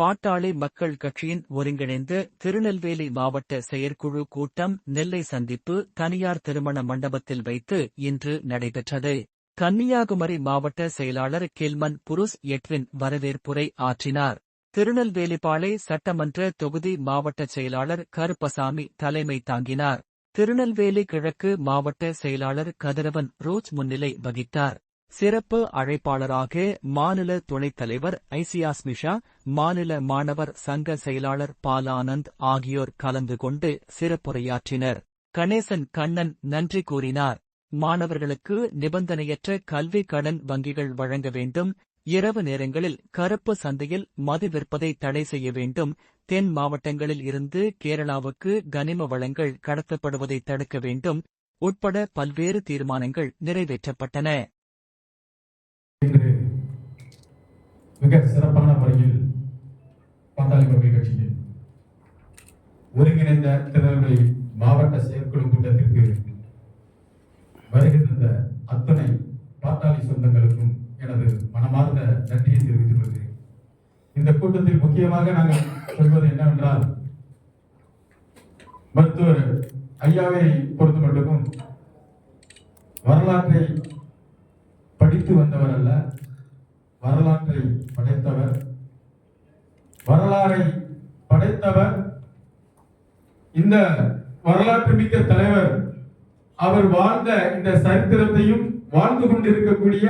பாட்டாளி மக்கள் கட்சியின் ஒருங்கிணைந்த திருநெல்வேலி மாவட்ட செயற்குழு கூட்டம் நெல்லை சந்திப்பு தனியார் திருமண மண்டபத்தில் வைத்து இன்று நடைபெற்றது. கன்னியாகுமரி மாவட்ட செயலாளர் கில்மன் புருஸ் எட்வின் வரவேற்புரை ஆற்றினார். திருநெல்வேலிபாளை சட்டமன்ற தொகுதி மாவட்ட செயலாளர் கருப்பசாமி தலைமை தாங்கினார். திருநெல்வேலி கிழக்கு மாவட்ட செயலாளர் கதிரவன் ரோஜ் முன்னிலை வகித்தார். சிறப்பு அழைப்பாளராக மாநில துணைத் தலைவர் ஐசியாஸ் மிஷா மாநில மாணவர் சங்க செயலாளர் பாலானந்த் ஆகியோர் கலந்து கொண்டு சிறப்புரையாற்றினர். கணேசன் கண்ணன் நன்றி கூறினார். மாணவர்களுக்கு நிபந்தனையற்ற கல்வி கடன் வங்கிகள் வழங்க வேண்டும். இரவு நேரங்களில் கருப்பு சந்தையில் மது விற்பதை தடை செய்ய வேண்டும். தென் மாவட்டங்களில் இருந்து கேரளாவுக்கு கனிம வளங்கள் கடத்தப்படுவதை தடுக்க வேண்டும். உட்பட பல்வேறு தீர்மானங்கள் நிறைவேற்றப்பட்டன. இன்று மிக சிறப்பான முறையில் பாட்டாளி மக்கள் கட்சியில் ஒருங்கிணைந்த திருநெல்வேலி மாவட்ட செயற்குழு கூட்டத்திற்கு வருகை தந்த அத்தனை பாட்டாளி சொந்தங்களுக்கும் எனது மனமார்ந்த நன்றியை தெரிவித்துக் கொள்கிறேன். இந்த கூட்டத்தில் முக்கியமாக நாங்கள் சொல்வது என்னவென்றால் மருத்துவர் ஐயாவை பொறுத்த மட்டுக்கும் வரலாற்றை படித்து வந்தவர் அல்ல வரலாற்றை படைத்தவர். வரலாறை படைத்தவர். இந்த வரலாற்று மிக்க தலைவர் அவர் வாழ்ந்த இந்த சரித்திரத்தையும் வாழ்ந்து கொண்டிருக்கக்கூடிய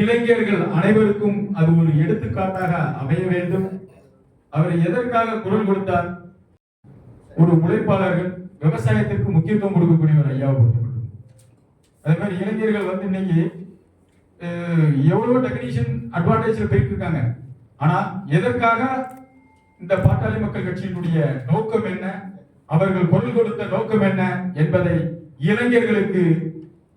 இளைஞர்கள் அனைவருக்கும் அது ஒரு எடுத்துக்காட்டாக அமைய வேண்டும். அவர் எதற்காக குரல் கொடுத்தார்? ஒரு உழைப்பாளர்கள் விவசாயத்திற்கு முக்கியத்துவம் கொடுக்கக்கூடிய ஒரு ஐயாவை பொறுத்த அதே மாதிரி இளைஞர்கள் வந்து இன்னைக்கு எவ்வளோ டெக்னீஷியன் அட்வான்டேஜில் போயிட்டு இருக்காங்க எதற்காக இந்த பாட்டாளி மக்கள் கட்சியினுடைய நோக்கம் என்ன? அவர்கள் குரல் கொடுத்த நோக்கம் என்ன என்பதை இளைஞர்களுக்கு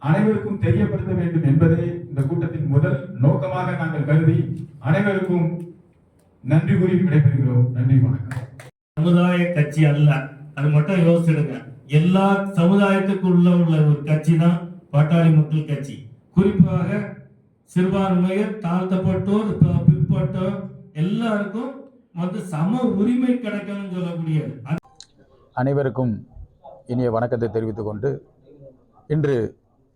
அனைவருக்கும் தெரியப்படுத்த வேண்டும் என்பதே இந்த கூட்டத்தின் முதல் நோக்கமாக நாங்கள் கருதி அனைவருக்கும் நன்றி கூறி விடைபெறுகிறோம். நன்றி வணக்கம். சமுதாய கட்சி அல்ல அது மட்டும் யோசிச்சிடுங்க. எல்லா சமுதாயத்துக்குள்ள உள்ள ஒரு கட்சி தான் பாட்டாளி மக்கள் கட்சி. குறிப்பாக சிறுபான்மையர் தாழ்த்தப்பட்டோர் பிற்பட்டோர் எல்லாருக்கும் வந்து சம உரிமை கிடைக்கணும்னு சொல்லக்கூடியது. அனைவருக்கும் இனிய வணக்கத்தை தெரிவித்துக் கொண்டு இன்று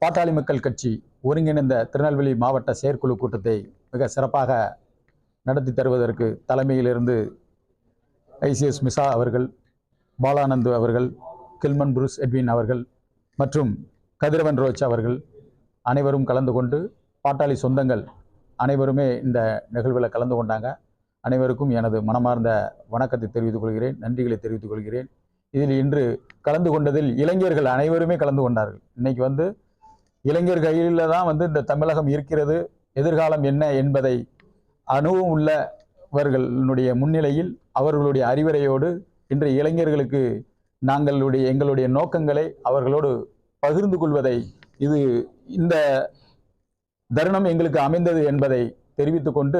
பாட்டாளி மக்கள் கட்சி ஒருங்கிணைந்த திருநெல்வேலி மாவட்ட செயற்குழு கூட்டத்தை மிக சிறப்பாக நடத்தி தருவதற்கு தலைமையிலிருந்து ஐசிஎஸ் மிசா அவர்கள் பாலானந்து அவர்கள் கில்மன் புருஸ் எட்வின் அவர்கள் மற்றும் கதிரவன் ரோச் அவர்கள் அனைவரும் கலந்து கொண்டு பாட்டாளி சொந்தங்கள் அனைவருமே இந்த நிகழ்வில் கலந்து கொண்டாங்க. அனைவருக்கும் எனது மனமார்ந்த வணக்கத்தை தெரிவித்துக் கொள்கிறேன் நன்றிகளை தெரிவித்துக் கொள்கிறேன். இதில் இன்று கலந்து கொண்டதில் இளைஞர்கள் அனைவருமே கலந்து கொண்டார்கள். இன்னைக்கு வந்து இளைஞர் கையில் தான் வந்து இந்த தமிழகம் இருக்கிறது. எதிர்காலம் என்ன என்பதை அனுபவம் உள்ளவர்களுடைய முன்னிலையில் அவர்களுடைய அறிவுரையோடு இன்று இளைஞர்களுக்கு நாங்களுடைய எங்களுடைய நோக்கங்களை அவர்களோடு பகிர்ந்து கொள்வதை இது இந்த தருணம் எங்களுக்கு அமைந்தது என்பதை தெரிவித்துக் கொண்டு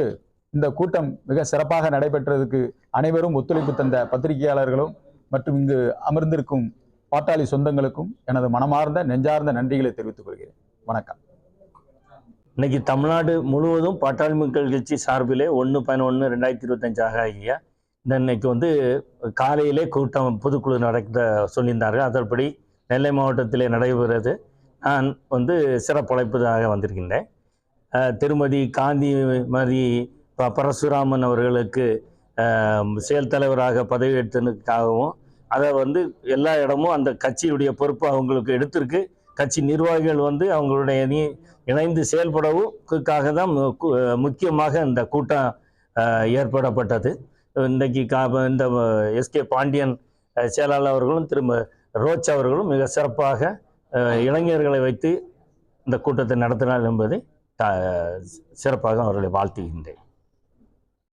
இந்த கூட்டம் மிக சிறப்பாக நடைபெற்றதுக்கு அனைவரும் ஒத்துழைப்பு தந்த பத்திரிகையாளர்களும் மற்றும் இங்கு அமர்ந்திருக்கும் பாட்டாளி சொந்தங்களுக்கும் எனது மனமார்ந்த நெஞ்சார்ந்த நன்றிகளை தெரிவித்துக் கொள்கிறேன். வணக்கம். இன்னைக்கு தமிழ்நாடு முழுவதும் பாட்டாளி மக்கள் கட்சி சார்பிலே ஒன்று பதினொன்று ரெண்டாயிரத்தி இருபத்தஞ்சாக ஐயா. இந்த இன்னைக்கு வந்து காலையிலே கூட்டம் பொதுக்குழு நடக்க சொல்லியிருந்தார்கள். அதன்படி நெல்லை மாவட்டத்திலே நடைபெறுவது நான் வந்து சிறப்புழைப்பதாக வந்திருக்கின்றேன். திருமதி காந்திமதி ப பரசுராமன் அவர்களுக்கு செயல் தலைவராக பதவியேற்றதுக்காகவும் அதை வந்து எல்லா இடமும் அந்த கட்சியுடைய பொறுப்பு அவங்களுக்கு எடுத்திருக்கு. கட்சி நிர்வாகிகள் வந்து அவங்களுடைய நீ இணைந்து செயல்படவுக்காக தான் முக்கியமாக இந்த கூட்டம் ஏற்படப்பட்டது. இன்றைக்கு கா இந்த எஸ்கே பாண்டியன் செயலாளர் அவர்களும் திரும்ப ரோச் அவர்களும் மிக சிறப்பாக இளைஞர்களை வைத்து இந்த கூட்டத்தை நடத்தினார் என்பதை சிறப்பாக அவர்களை வாழ்த்துகின்றேன்.